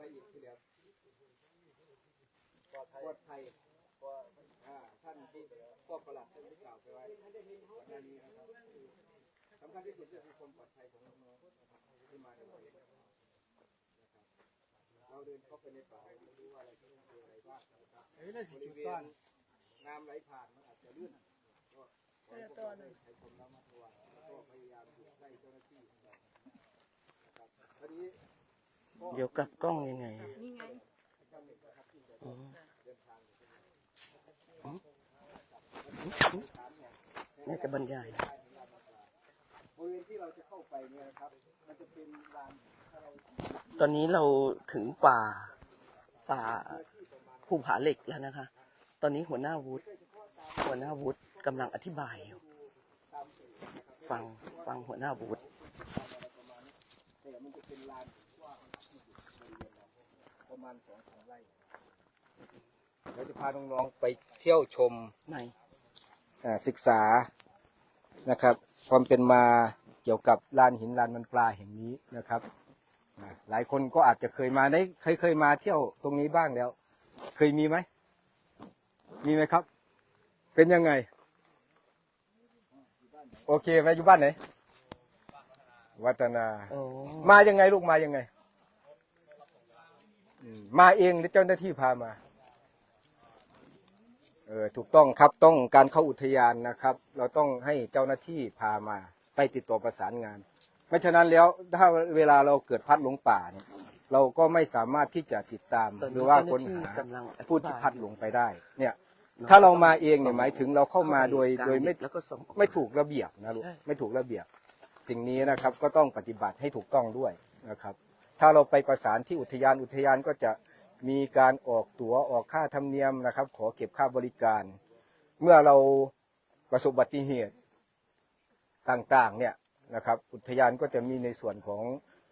อะไรอีกที่เหลือปลอดภัยปลอดภัยอ่าท่านที่ก็ประหลัดท่านได้กล่าวไปไว้ก่อนหน้านี้นะครับสำคัญที่สุดก็คือความปลอดภัยของน้องๆนะครับที่มาในวันนี้นะครับเราเดินเข้าไปในป่าเราไม่รู้ว่าอะไรที่มันคืออะไรบ้างนะครับบริเวณน้ำไหลผ่านมันอาจจะลื่นก็ขอให้พวกเราได้ใช้ความระมัดระวังแล้วก็พยายามอยู่ใกล้เจ้าหน้าที่นะครับนะครับทีนี้ เดี๋ยวกลับกล้องยังไงนี่ไงอ๋อน่าจะบรรยายบริเวณที่เราจะเข้าไปเนี่ยครับมันจะเป็นลานตอนนี้เราถึงป่า ป่าภูผาเหล็กแล้วนะคะ ตอนนี้หัวหน้าวุฒิหัวหน้าวุฒิกำลังอธิบายอยู่ฟังฟังหัวหน้าวุฒิ ประมาณสองสามไร่เราจะพาน้องๆไปเที่ยวชมไหนอ่าศึกษานะครับ ความเป็นมาเกี่ยวกับลานหินลานมันปลาแห่งนี้นะครับอ่าหลายคนก็อาจจะเคยมาได้เคยเคยมาเที่ยวตรงนี้บ้างแล้ว เคยมีไหมมีไหมครับ เป็นยังไง โอเคไหมอยู่บ้านไหนวัฒนา โอ้มายังไงลูกมายังไงอื มมาเองหรือเจ้าหน้าที่พามาเออถูกต้องครับต้องการเข้าอุทยานนะครับ เราต้องให้เจ้าหน้าที่พามา ไปติดต่อประสานงาน ไม่ฉะนั้นแล้วถ้าเวลาเราเกิดพัดหลงป่าเนี่ยเราก็ไม่สามารถที่จะติดตามตอนหรืนี้อว่าเจ้าหค้น้านที่หากำลังอธิผู้บาที่ยพัดหลงไปได้ เนี่ย ถ้าเรามาเองเนี่ยหมายถึงเราเข้ามาโดยโดยไม่แล้วก็ส่งออกไม่ถูกระเบียบนะลูกใช่ไม่ถูกระเบียบ สิ่งนี้นะครับก็ต้องปฏิบัติให้ถูกต้องด้วยนะครับ ถ้าเราไปประสานที่อุทยานอุทยานก็จะมีการออกตั๋วออกค่าธรรมเนียมนะครับ ขอเก็บค่าบริการ เมื่อเราประสบอุบัติเหตุต่างๆเนี่ยนะครับ อุทยานก็จะมีในส่วนของ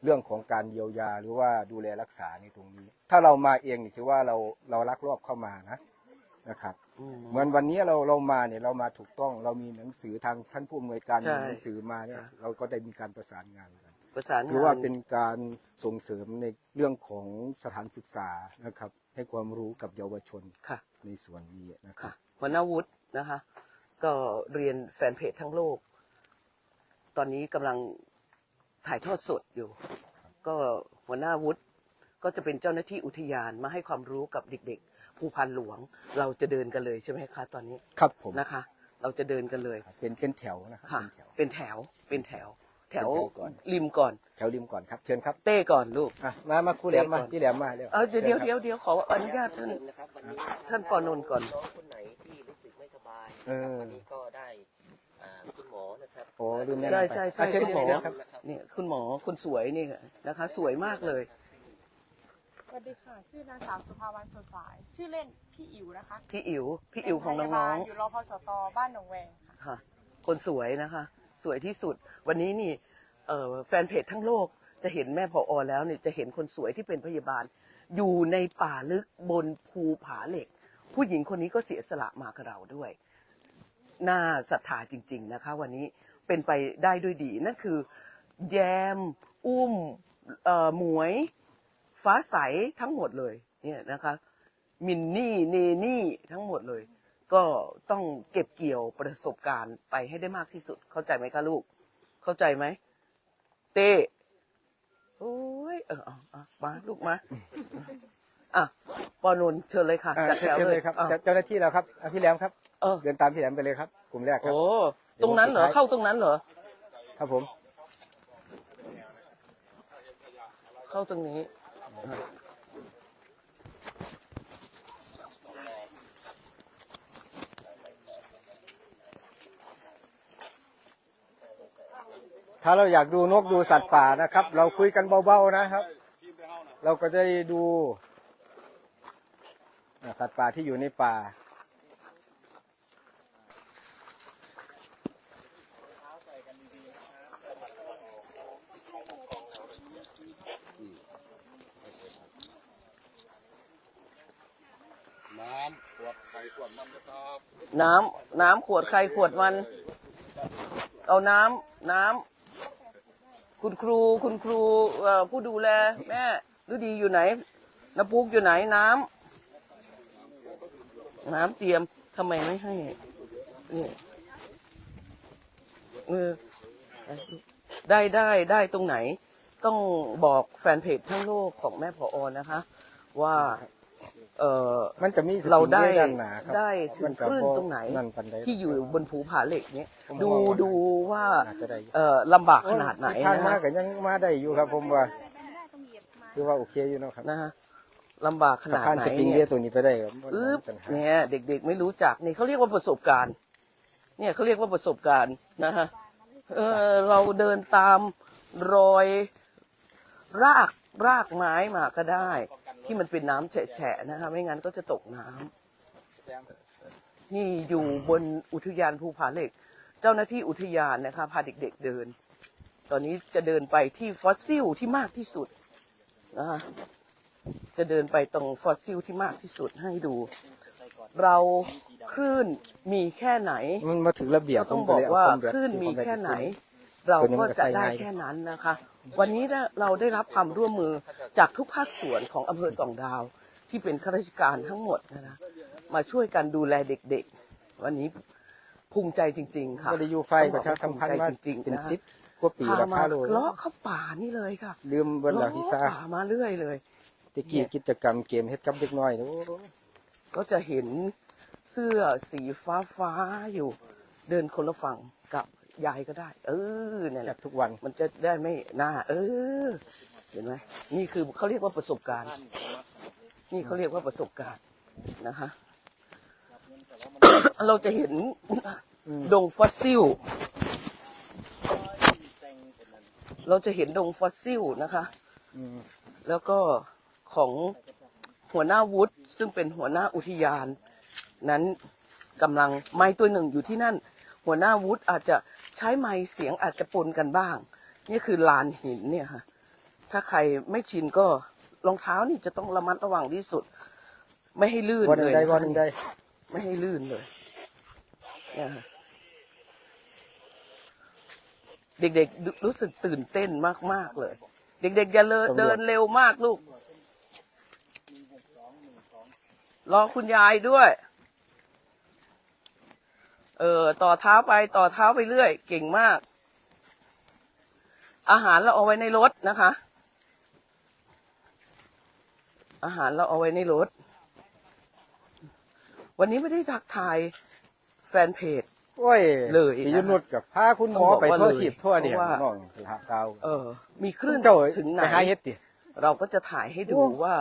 เรื่องของการเยียวยาหรือว่าดูแลรักษาในตรงนี้ ถ้าเรามาเองนี่ถือว่าเราเราลักลอบเข้ามานะนะครับอืมเหมือนวันนี้เราเรามาเนี่ยเรามาถูกต้องเรามีหนังสือทางท่านผู้อำนวยการใช่มีหนังสือมาเนี่ยค่ะเราก็ได้มีการประสานงานกัน ประสานงาน ถือว่าเป็นการส่งเสริมในเรื่องของสถานศึกษานะครับ ให้ความรู้กับเยาวชนค่ะ ในส่วนนี้นะครับหัวหน้าวุฒินะคะ ก็เรียนแฟนเพจทั้งโลก ตอนนี้กำลังถ่ายทอดสดอยู่ ก็หัวหน้าวุฒิก็จะเป็นเจ้าหน้าที่อุทยานมาให้ความรู้กับเด็กๆ ภูพันหลวง เราจะเดินกันเลยใช่ไหมคะตอนนี้ครับผมนะคะ เราจะเดินกันเลย เป็นเป็นแถวนะครับค่ะ เป็นแถวเป็นแถวเป็นแถว แถวเป็นแถวก่อนริมก่อน แถวริมก่อนครับ เชิญครับ เต้ก่อนลูกอะมามาครูแหลมมาเดี๋ยวก่อนพี่แหลมมาเร็วเออเดี๋ยวเดี๋ยวชิญเดี๋คยวรับเดี๋ยวขออนุญาตท่านนะครับวันนี้ท่านปอนนท์ก่อนน้องคนไหนที่รู้สึกไม่สบายเออวันนี้ก็ได้อ่าคุณหมอนะครับโอ้ลืมแนะนำใช่ไปใช่อะใช่เชิญคุณหมอเชิญครับเนี่ยคุณหมอคนสวยนี่นะคะ สวยมากเลยสวัสดีค่ะ ชื่อนางสาวสุภาวันสดใสชื่อเล่นพี่อิ๋วนะคะ พี่อิ๋วพี่อิ๋วของเป็น้องพยาบาลอยู่รพสตบ้านหนองแวงค่ะๆค่ะคนสวยนะคะ สวยที่สุด วันนี้นี่แฟนเพจทั้งโลกจะเห็นแม่พออแล้วเนี่ยจะเห็นคนสวยที่เป็นพยาบาล อยู่ในป่าลึกบนภูผาเหล็ก ผู้หญิงคนนี้ก็เสียสละมากับเราด้วย น่าศรัทธาจริง ๆนะคะ วันนี้เป็นไปได้ด้วยดี นั่นคือ แยม อุ้มหมวย ฟ้าใสทั้งหมดเลยเนี่ยนะคะมินนี่เนนี่ทั้งหมดเลย ก็ต้องเก็บเกี่ยวประสบการณ์ไปให้ได้มากที่สุด เข้าใจไหมคะลูก เข้าใจไหม เต้โอ้ยเออเอาเอามาลูกมาอะปอนนท์เชิญเลยค่ะอะจัดเชิญแถวเชิญเลเลยยครับอะ เจ้าเจ้าหน้าที่เราครับอะพี่แหลมครับเออ เดินตามพี่แหลมไปเลยครับกลุ่มแรกครับ โอ้ตรงนั้นเหรอเข้าตรงนั้นเหรอ ครับผมเข้าตรงนี้ ถ้าเราอยากดูนกดูสัตว์ป่านะครับ เราคุยกันเบาๆนะครับ เราก็จะได้ดูสัตว์ป่าที่อยู่ในป่า น้ำขวดไข่ขวดมันนะครับ น้ำน้ำขวดใครขวดมัน เอาน้ำน้ำ คุณครูคุณครูเอ่อผู้ดูแล แม่ฤดีอยู่ไหนน้ำปุกอยู่ไหนน้ำน้ำเตรียมทำไมไม่ให้เนี่ยเออได้ได้ได้ตรงไหน ต้องบอกแฟนเพจทั้งโลกของแม่พออนะคะ ว่า เออมันจะมีสปงเราได้ด้านหนาครับได้ถึมังก็คลื่นบ่ตรงไหน นั่นปันใดที่อยู่บนภูผาเหล็กเนี้ยผมดูมองว่าดูว่าน่าจะได้อยู่ เออลำบากขนาดไหนที่ผ่านนะมาฮะก็ยังมาได้อยู่ครับ ผมว่าคือว่าโอเคอยู่เนาะครับนะฮะลำบากขถ้านาดผ่านไหนสปริงเวเนี่ยย์ตัวนี้ไปได้ครับบ่อึ๊บมีปัญหา เนี่ยเด็กๆไม่รู้จักนี่เขาเรียกว่าประสบการณ์ เนี่ยเขาเรียกว่าประสบการณ์นะฮะเออเราเดินตามรอยรากรากไม้มาก็ได้ ที่มันเป็นน้ำแฉะๆนะคะ ไม่งั้นก็จะตกน้ำนี่อยู่บนอุทยานภูผาเหล็ก เจ้าหน้าที่อุทยานนะคะ พาเด็กๆเดิน ตอนนี้จะเดินไปที่ฟอสซิลที่มากที่สุดนะคะจะเดินไปตรงฟอสซิลที่มากที่สุดให้ดู เราคลื่นมีแค่ไหน มันมาถึงระเบียบก็ต้องผมบอกเลยเว่าควมแบบคลื่นที่มีผด้แค่ไหนที่เราตัวนี้ก็มันก็จะใส่ได้ง่ายแค่นั้นนะคะ วันนี้เราได้รับความร่วมมือจากทุกภาคส่วนของอำเภอสองดาว ที่เป็นข้าราชการทั้งหมดนะนะมาช่วยกันดูแลเด็กๆ วันนี้ภูมิใจจริง ๆ ค่ะก็ได้อยู่ไฟประชาสัมพันธ์มาภูใจจริงๆเป็นนะสิบกว่าปีพาแล้วมาพาโลเลาะเข้าป่านี่เลยค่ะ ลืมเบิดแล้วพี่ซาเลาะเข้าป่ามาเรื่อยเลยตะกี้กิจกรรมเกมเฮ็ดกับเด็กน้อยโอ้ก็จะเห็นเสื้อสีฟ้าฟ้าๆอยู่เดินคนละฝั่งกับ ยายก็ได้ เออเนี่ยแทแหละบทุกวันมันจะได้ไม่น่า เออ เห็นไหมนี่คือเขาเรียกว่าประสบการณ์ นี่เขาเรียกว่าประสบการณ์นะคะ เราจะเห็นดงฟอสซิล เราจะเห็นดงฟอสซิลนะคะ อืมแล้วก็ของหัวหน้าวุฒิซึ่งเป็นหัวหน้าอุทยาน นั้นกำลังไม้ตัวหนึ่งอยู่ที่นั่น หัวหน้าวุฒิอาจจะ ใช้ไม้เสียงอาจจะปนกันบ้าง นี่คือลานหินเนี่ยค่ะ ถ้าใครไม่ชินก็รองเท้านี่จะต้องระมัดระวังที่สุด ไม่ให้ลื่นวันหเลนึ่งยได้นะคะวันหนึ่งได้ไม่ให้ลื่นเลยเนี่ยค่ะเด็กๆรู้รู้สึกตื่นเต้นมากๆเลย เด็กๆอย่าเลเดินเร็วมากลูก รอคุณยายด้วย เออต่อเท้าไปต่อเท้าไปเรื่อย เก่งมาก อาหารเราเอาไว้ในรถนะคะ อาหารเราเอาไว้ในรถ วันนี้ไม่ได้ทักทายแฟนเพจ โอ้ยเลยนะพี่ยุนุชกับพาคุณหมอต้องบอกไปว่าทั่วเลยทีบทั่วเนี่ยเพราะว่าน้องลาสาวเออ มีคลื่นเจ้าถึงไหน ไปหาเฮ็ดติ เราก็จะถ่ายให้ดูโอ้ว่า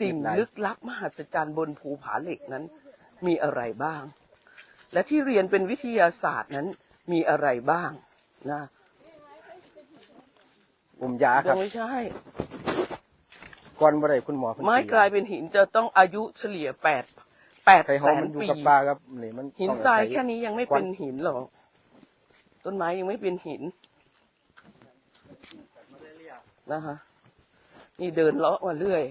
สิ่งเห็นไหนลึกลับมหัศจรรย์บนภูผาเหล็กนั้น มีอะไรบ้าง และที่เรียนเป็นวิทยาศาสตร์นั้นมีอะไรบ้างนะอมยาคยัรับงไม่ใช่ ก่อนบ่ได้คุณหมอเพิ่นไม้กลายเป็นหินจะต้องอายุเฉลี่ยแปดแปดไข่แสหอมนมันอยู่ปี กับปลาครับนี่มันหินต้องทรายอศัแค่นี้ยังไม่เป็นหินหรอก ต้นไม้ยังไม่เป็นหินนะคะนี่เดินเลาะมาเรื่อย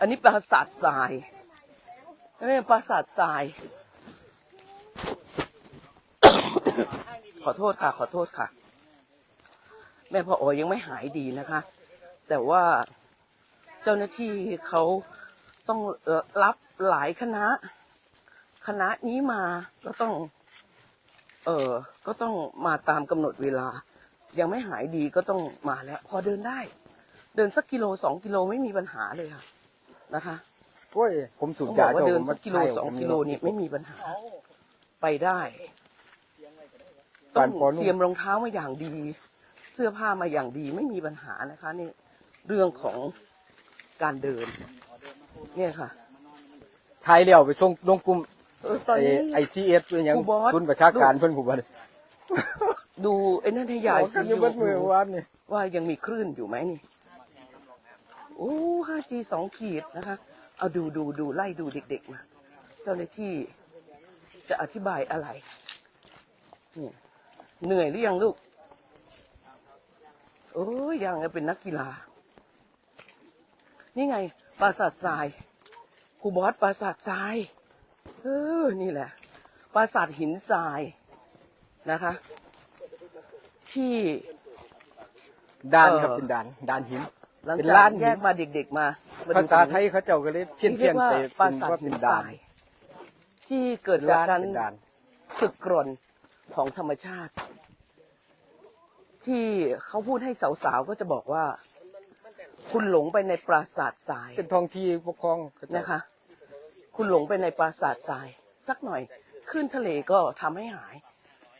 อันนี้ปราสาททรายนี่ปราสาททราย ขอโทษค่ะ ขอโทษค่ะ แม่พ่อโอยังไม่หายดีนะคะ แต่ว่าเจ้าหน้าที่เขาต้องรับหลายคณะ คณะนี้มาก็ต้อง เออก็ต้องมาตามกำหนดเวลา ยังไม่หายดีก็ต้องมาแล้ว พอเดินได้ เดินสักกิโลสองกิโลไม่มีปัญหาเลยค่ะ นะคะโอ้ยผมสูบต้องบยาอกว่าเจ้าเดินผมสักกิโลให้สองผมกิโลนี่ไม่มีปัญหา ไปได้ ต้บ้าอนงปอนุ่เตรียมรองเท้ามาอย่างดี เสื้อผ้ามาอย่างดีไม่มีปัญหานะคะนี่เรื่องของการเดิน เนี่ยค่ะไทยเลี้ยวไปส่งลงกลุ่มเออตอนไอนี้ ไอซีเอสเป็นหยังครูบอส ศูนย์ประชาการเพิ่นผู้บ่ได้ดูไอ้นั่นให้ยายบอกสิกันอยู่เบิดมือวานนี่ว่ายังมีคลื่นอยู่ไหมนี่โอ้ 5G สองขีดนะคะ เอาดูดูดูไล่ดูเด็กๆมา เจ้าหน้าที่จะอธิบายอะไรนี่ เหนื่อยหรือยังลูกโอ้ยยังเป็นนักกีฬา นี่ไงปราสาททรายครูบอสปราสาททรายเออนี่แหละ ปราสาทหินทรายนะคะ ที่ด่านครับเออเป็นด่านด่านหินหลังเป็นจากล้านแยกมาเด็กๆมามาดูภาษาตรงนี้ไทยเขาเจ้าก็เลยเพี้ยนที่เพี้เรียยนกไปว่าปราเป็นสาทว่าหิเป็นนทด่ารานยที่เกิดเป็นจากล้านการเป็นด่านสึกกร่น ของธรรมชาติ ที่เขาพูดให้สาวๆก็จะบอกว่า คุณหลงไปในปราสาททรายเป็นท้องที่ปกครองเขาเจ้านะคะ คุณหลงไปในปราสาททราย สักหน่อยขึ้นทะเลก็ทำให้หาย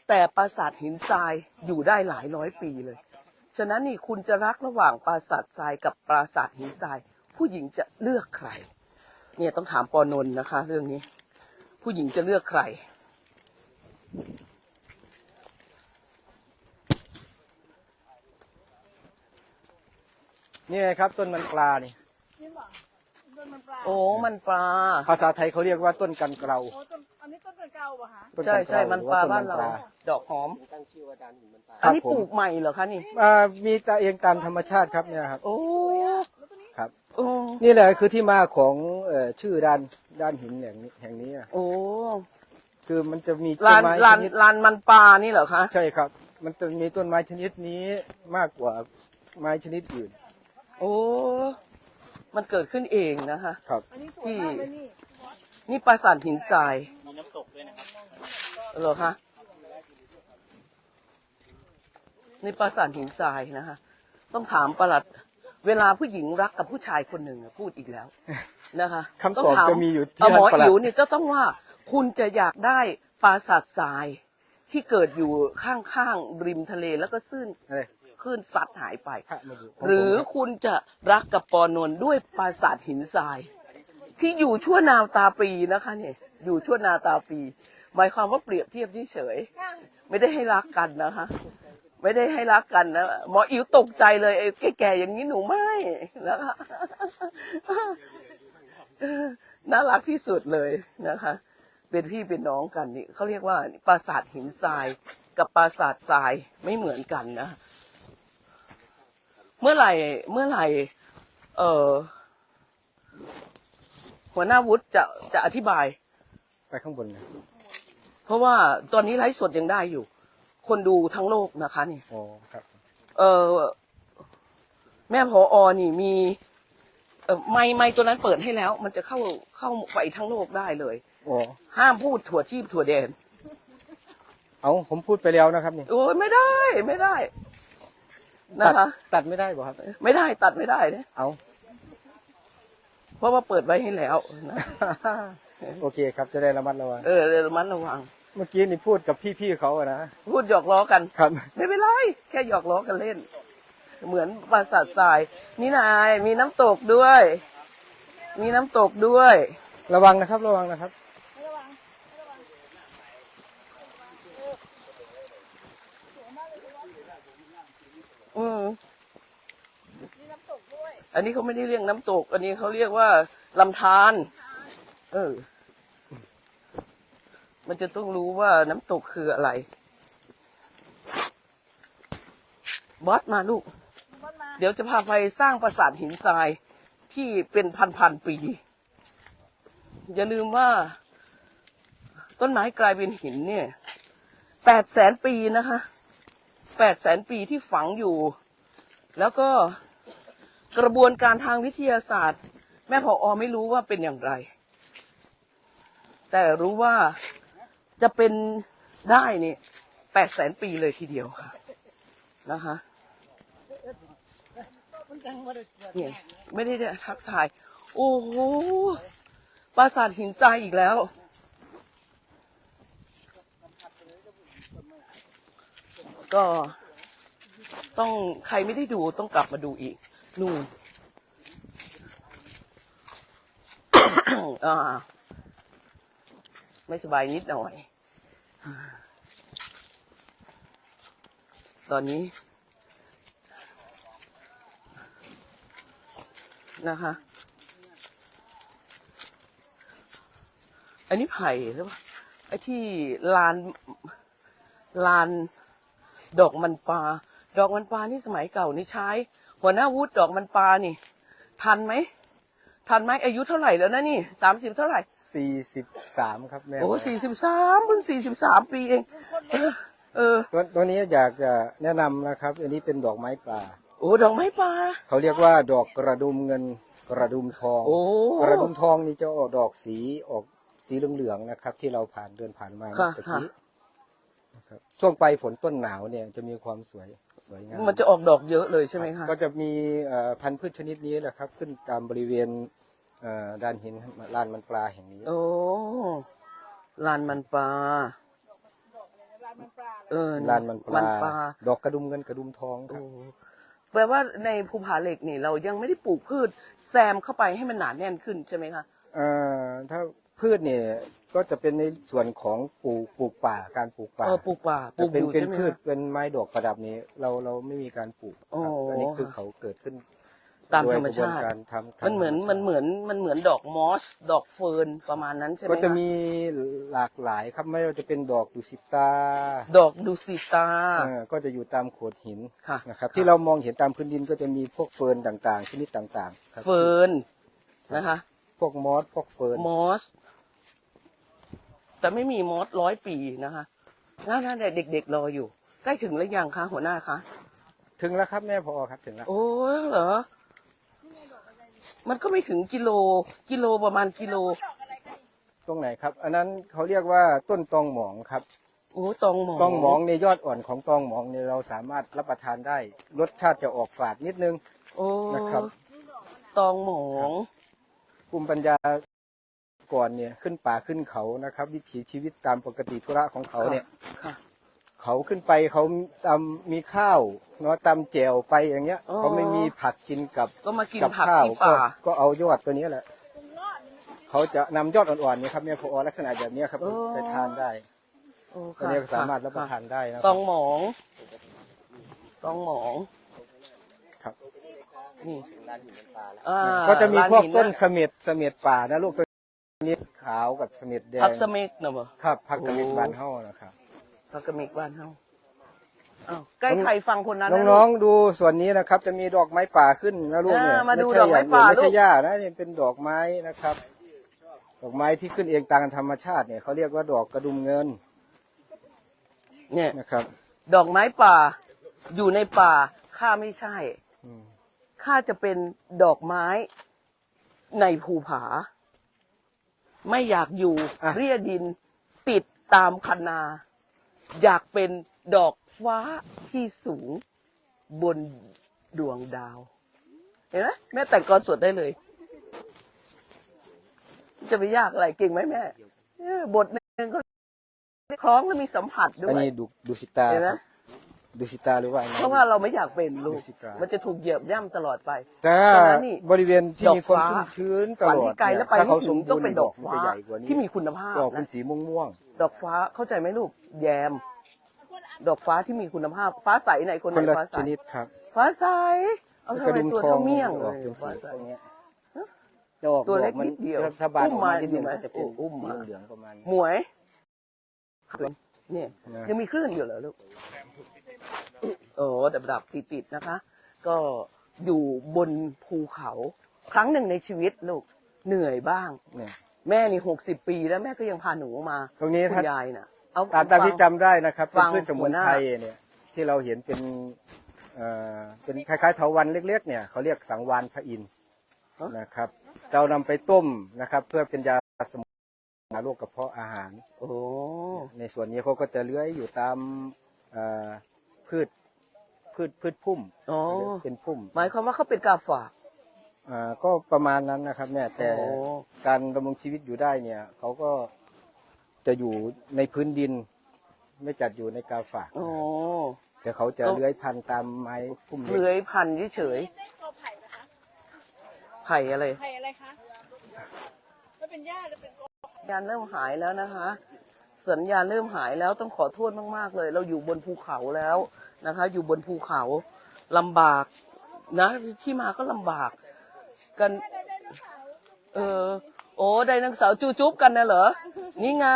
แต่ปราสาทหินทรายอยู่ได้หลายร้อยปีเลย ฉะนั้นนี่คุณจะรักระหว่างปราสาททรายกับปราสาทหินทราย ผู้หญิงจะเลือกใคร เนี่ยต้องถามปอนนท์นะคะ เรื่องนี้ ผู้หญิงจะเลือกใคร นี่ไงครับ ต้นมันปลานี่นี่หรอต้นมันปลาโอ้มันปลา ภาษาไทยเขาเรียกว่าต้นกันเกลาโอ้ต้นอันนี้ต้นเป็นเก่าป่ะคะต้นใช่กันเกใช่ลามันหรือปลาว่าต้นบ้ามันนเรา ปลาดอกหอมผมตั้งชื่อว่าดานหินมันปลาครัอันบนี้ผมปลูกใหม่เหรอคะนี่ อ่ามีตาเองตามธรรมชาติครับเนี่ยครับโอ้ครับ โอ้นี่แหละคือที่มาของเอ่อชื่อด้านด้านหินแห่งนี้แห่งนี้อะโอ้คือมันจะมีต้ลานนไม้ลาชนนิดลานมันปลานี่เหรอคะ ใช่ครับ มันจะมีต้นไม้ชนิดนี้มากกว่าไม้ชนิดอื่น โอ้ มันเกิดขึ้นเองนะคะครับ อันนี้สวยมากเลยนี่ นี่ปราสาทหินทรายมีน้ำตกด้วยนะครับเหรอคะนี่ปราสาทหินทรายนะคะ ต้องถามประหลัด เวลาผู้หญิงรักกับผู้ชายคนหนึ่งอะพูดอีกแล้วนะคะคำตอบงถาจะมีอยู่ที่เาหมอท่านประหลัด อิ๋วเนี่ยจะต้องว่าคุณจะอยากได้ปราสาททรายที่เกิดอยู่ข้างๆริมทะเลแล้วก็ซื่น อะไร คลื่นซัดหายไปพระมาดูขงผมหรือครับคุณจะรักกับปอนนท์ด้วยปราสาทหินทราย ที่อยู่ชั่วนาวตาปีนะคะเนี่ยอยู่ชั่วนาตาปี หมายความว่าเปรียบเทียบเฉยๆไม่ได้ให้รักกันนะคะไม่ได้ให้รักกันนะหมออิ๋วตกใจเลยไอ้แก่ๆอย่างนี้หนูไม่นะคะน่ารักที่สุดเลยนะคะ เป็นพี่เป็นน้องกันนี่เขาเรียกว่าปราสาทหินทราย กับปราสาททรายไม่เหมือนกันนะ เมื่อไหร่เมื่อไหร่เออหัวหน้าวุฒิจะจะอธิบาย ไปข้างบนนะเพราะว่าตอนนี้ไลฟ์สดยังได้อยู่ คนดูทั้งโลกนะคะนี่อ๋อครับ เออแม่พออนี่มีเออไม่ไม่ตัวนั้นเปิดให้แล้ว มันจะเข้าเข้าไปทั้งโลกได้เลยอ๋อห้ามพูดถั่วชีพถั่วแดนเอาผมพูดไปแล้วนะครับนี่โอ้ยไม่ได้ไม่ได้ นะตัดคะ ตัดไม่ได้บ่ครับ ไม่ได้ตัดไม่ได้นะเอา เพราะว่าเปิดไว้ให้แล้วนะโอเคครับจะได้ระมัดระวัง เออระมัดระวัง เมื่อกี้นี่พูดกับพี่ๆเขาอะนะ พูดหยอกล้อกัน ครับ ไม่เป็นไร แค่หยอกล้อกันเล่น เหมือนปราสาททราย นี่นายมีน้ำตกด้วย มีน้ำตกด้วย ระวังนะครับ ระวังนะครับ อืม อันนี้เขาไม่ได้เรียกน้ำตก อันนี้เขาเรียกว่าลำธารเออ มันจะต้องรู้ว่าน้ำตกคืออะไร บอสมาลูก เดี๋ยวจะพาไปสร้างปราสาทหินทรายที่เป็นพันๆปี อย่าลืมว่า ต้นไม้กลายเป็นหินเนี่ยแปดแสนปีนะคะแปดแสนปีที่ฝังอยู่ แล้วก็ กระบวนการทางวิทยาศาสตร์ แม่พออไม่รู้ว่าเป็นอย่างไร แต่รู้ว่าจะเป็นได้นี่แปดแสนปีเลยทีเดียวค่ะนะคะเนี่ยไม่ได้ทักทาย โอ้โหปราสาทหินทรายอีกแล้ว ก็ต้องใครไม่ได้ดูต้องกลับมาดูอีก นู่นอ่าไม่สบายนิดหน่อย ตอนนี้ นะคะ อันนี้ไผ่หรือเปล่าไอ้ที่ลานลาน ดอกมันปลา ดอกมันปลานี่สมัยเก่านี่ใช้ หัวหน้าวุฒิดอกมันปลานี่ ทันไหม ทันไหมอายุเท่าไหร่แล้วนะนี่สามสิบเท่าไหร่43ครับแม่โอ้สี่สิบสามเพิ่งสี่สิบสามปีเองเออเออตัวตัวนี้อยากจะแนะนำนะครับ อันนี้เป็นดอกไม้ป่าโอ้ดอกไม้ป่าเขาเรียกว่าดอกกระดุมเงินกระดุมทอง โอ้ กระดุมทองนี่จะออกดอกสีออกสีเหลืองๆนะครับ ที่เราผ่านเดินผ่านมาค่ะเมื่อค่ะ กี้นะ ครับช่วงปลายฝนต้นหนาวเนี่ยจะมีความสวยสวยงามมันจะออกดอกเยอะเลยใช่ไหมคะก็จะมีเอ่อพันธุ์พืชชนิดนี้แหละครับ ขึ้นตามบริเวณเอ่อด้านหินลานมันปลาแห่งนี้ โอ้ลานมันปลาร้านมันปลาเลยเออลานมันปมัลานปลา ดอกกระดุมเงินกระดุมทองคโอ้รับแปลว่าในภูผาเหล็กนี่เรายังไม่ได้ปลูกพืชแซมเข้าไปให้มันหนาแน่นขึ้นใช่ไหมคะเอ่อถ้า พืชเนี่ยก็จะเป็นในส่วนของปลูกปลูกป่าการปลูกป่าเออปลูกป่าปจะลูกเป็นอยู่เป็นใช่ไหมพืชคะเป็นไม้ดอกประดับนี้ เราเราไม่มีการปลูกครับโอ้อันนี้คือเขาเกิดขึ้นตามโดยธรรมชาติกะบวนการทำทางมันเหมือนธรรชาติมันเหมือนมันเหมือนดอกมอส ดอกเฟิร์นประมาณนั้นใช่ไหมก็จะคมีหลากหลายครับไม่ว่าจะเป็นดอกดุสิตาดอกดูซิตา เอ่อก็จะอยู่ตามโขดหินค่ะ นะครับที่เรามองเห็นตามพื้นดินก็จะมีพวกเฟิร์นต่างๆชนิดต่างๆครับเฟิร์นนะคะ พวกมอสพวกเฟิร์น มอส แต่ไม่มีมอสร้อยปีนะคะน่าน่าเด็กๆรออยู่ ใกล้ถึงแล้วยังคะหัวหน้าคะถึงแล้วครับแม่พอครับถึงแล้วโอ้เหรอ มันก็ไม่ถึงกิโลกิโลประมาณกิโล ตรงไหนครับ อันนั้นเขาเรียกว่าต้นตองหมองครับโอ้ตองหมองตองหมองในยยอดอ่อนของตองหมองเนี่ยเราสามารถรับประทานได้ รสชาติจะออกฝาดนิดนึง โอ้นะครับ ตองหมองภูมิปัญญา ก่อนเนี่ยขึ้นป่าขึ้นเขานะครับ วิถีชีวิตตามปกติธุระของเขาเนี่ยค่ะเขาขึ้นไปเขาตำมีข้าวเนาะตำแจวไปอย่างเงี้ยอ๋อเขาไม่มีผักกินกับก็มากินกัผักข้าวที่ก็ป่าก็เอายอดตัวนี้แหละเขาจะนำยอดอ่อนๆเนี่ยครับเนี่ยพอลักษณะแบบเนี้ยครับโอ้ไปทานได้โอ้ตัวค่ะนี้ก็สามารถรับประค่ทานได้นะคตรัอบ งหมองตองหมองครับ นี่ถึงร้านหินน้ำปลาแล้วอ่าก็จะมีพวกร้าหิต้นเสม็ดเสม็ดป่านะลูก ตัวนี้ขาวกับเสม็ดแดงผักสมิกนะบ่ครับผักกระมิดโอ้บานเฮ้านะครับผักกระมิกบ้านเฮาอ้าวใกล้ไทยฟังคนนั้นน้องๆดูส่วนนี้นะครับ จะมีดอกไม้ป่าขึ้นนะลูกเนี่ยอ่ามาดูใช่ดอกไม้ป่าไม่ใช่ลูกหญ้านะนี่เป็นดอกไม้นะครับ ดอกไม้ที่ขึ้นเองตามธรรมชาติเนี่ยเขาเรียกว่าดอกกระดุมเงินๆเนี่ย นะครับ ดอกไม้ป่า อยู่ในป่าข้าไม่ใช่อืม ข้าจะเป็นดอกไม้ในภูผา ไม่อยากอยู่อะ เรียดินติดตามคันนา อยากเป็นดอกฟ้าที่สูงบนดวงดาว เห็นไหมแม่แต่งกรสวดได้เลย จะไปยากอะไรเก่งไหมแม่เออบทหนึ่งก็คล้องแล้วมีสัมผัสด้อันวย นี้ดูดูสิตาเห็นไหม ครับ ดูสิตาหรือว่าอะไร เพราะว่าเราไม่อยากเป็นลูกดูสิตามั มันจะถูกเหยียบย่ำตลอดไปแต่ฉะนั้นนี่บริเวณที่ดอกมีความฟ้าชุ่มชื้นตฝันลอดที่ไกลเนี่ยแล้วไปถ้าไม่เขาสถึมงบูต้องรณ์เป็นดอกมันฟ้าจะใหญ่กว่านี้ที่มีคุณภาพจะออกเป็นนะสีม่วงดอกฟ้าเข้าใจไหมลูกแยม ดอกฟ้าที่มีคุณภาพ ฟ้าใสไหนคนๆไหคนนละฟ้าใสชนิดครับฟ้าใสเอาทำกระไมดุมตัวทองเท่าเมี่ยงอเลอกยเป็นสีฟ้าใสอย่างเงี้ยจะออกตัวดเล็อกกมันนิดเดียวถ้าบานออกมาอุ้มมานิดนึงดีไหมก็จะเป็นอุ้มสีมาเหลืองๆประมาณนี้ หมวยเนี่ยนะ ยังมีคลื่นอยู่เหรอลูก โอ้ดับดับติดติดๆนะคะ ก็อยู่บนภูเขา ครั้งหนึ่งในชีวิตลูกเหนื่อยบ้าง เนี่ยแม่นี่หกสิบปีแล้วแม่ก็ยังพาหนูมาตรงนี้คุถ้า ณยายน่ะเอา ตามตามฟังที่จำได้นะครับฟัเป็นงพืชสมุนไพรเนี่ยที่เราเห็นเป็นเอ่อเป็นคล้ายๆเถาวันเล็ก ๆ เนี่ยเขาเรียกสังวานพระอินทร์นะครับ เรานำไปต้มนะครับเพื่อเป็นยาสมุนไพรโรคกระเพาะอาหาร โอ้ ในส่วนนี้เขาก็จะเลื้อยอยู่ตามเอ่อพืช พืชพืชพุ่มโอ้เป็นพุ่มหมายความว่าเขาเป็นกาฝาก อ่าก็ประมาณนั้นนะครับแม่แต่โอ้ การดำรงชีวิตอยู่ได้เนี่ยเขาก็จะอยู่ในพื้นดิน ไม่จัดอยู่ในกาฝากโอ้แต่เขาจะเลื้อยพันธุ์ตามไม้พุ่มเล็เลื้กอยพันธุ์เฉยได้กอไผ่นะคะๆไผ่อะไรไผ่อะไรคะ มันเป็นหญ้าหรือเป็นกอสัญญาณเริ่มหายแล้วนะคะ สัญญาณเริ่มหายแล้วต้องขอโทษมาก ๆ เลย เราอยู่บนภูเขาแล้วนะคะ อยู่บนภูเขาลำบากนะที่มาก็ลำบากกัน เออโอ้ไดโนเสาร์จูจุ๊บกันนะเหรอ นี่ไง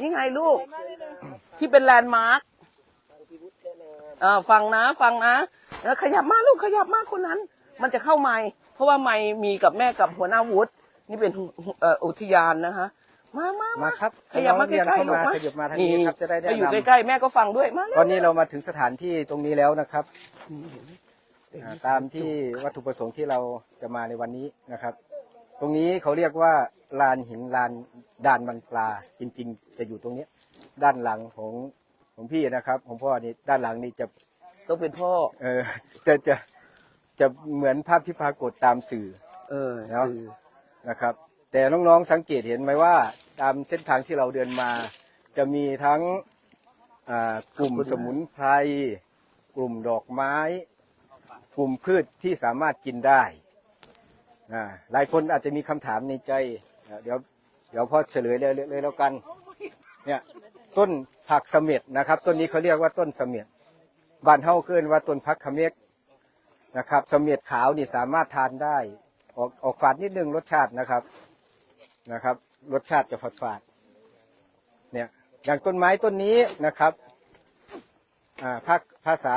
นี่ไงลูก ที่เป็นแลนด์มาร์คอ่าฟังนะ ฟังนะแล้วขยับมาลูกขยับมาคนนั้น มันจะเข้าไม้เพราะว่าไม้มีกับแม่กับหัวหน้าวุฒินี่เป็นอุทยานนะคะ มามามาครับขยับมาน้องๆเรียนใกล้เข้าๆลูกมามาขยับมาทางนี้ครับจะได้แนะมาอยู่นำใกล้ๆแม่ก็ฟังด้วยมาเลยตอนนี้เรามาถึงสถานที่ตรงนี้แล้วนะครับอ่าตามที่วัตถุประสงค์ที่เราจะมาในวันนี้นะครับ ตรงนี้เขาเรียกว่าลานหินลานด่านมันปลาจริง ๆ จะอยู่ตรงเนี้ยด้านหลังของของพี่นะครับ ของพ่อนี่ด้านหลังนี่จะต้องเป็นพ่อ เออจะจะจะเหมือนภาพที่ปรากฏตามสื่อ เออเนาะสื่อ นะครับแต่น้องๆสังเกตเห็นไหมว่า ตามเส้นทางที่เราเดินมา จะมีทั้งกลุ่มสมุนไพรกลุ่มดอกไม้ กลุ่มพืชที่สามารถกินได้ หลายคนอาจจะมีคำถามในใจ เดี๋ยวเดี๋ยวพ่อเฉลยเลยเลยแล้วกันเนี่ยต้นผักเสม็ดนะครับ ต้นนี้เขาเรียกว่าต้นเสม็ดบ้านเฮาเกินว่าต้นพักขเมกนะครับเสม็ดขาวนี่สามารถทานได้ ออกออกฝาดนิดนึงรสชาตินะครับนะครับ รสชาติจะฝาดฝาดเนี่ยอย่างต้นไม้ต้นนี้นะครับอ่าภาภาษา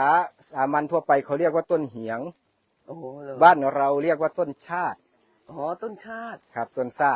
สามัญทั่วไปเขาเรียกว่าต้นเหียงโอ้โหบ้านเราเรียกว่าต้นชาติอ๋อต้นชาติครับต้นชาติ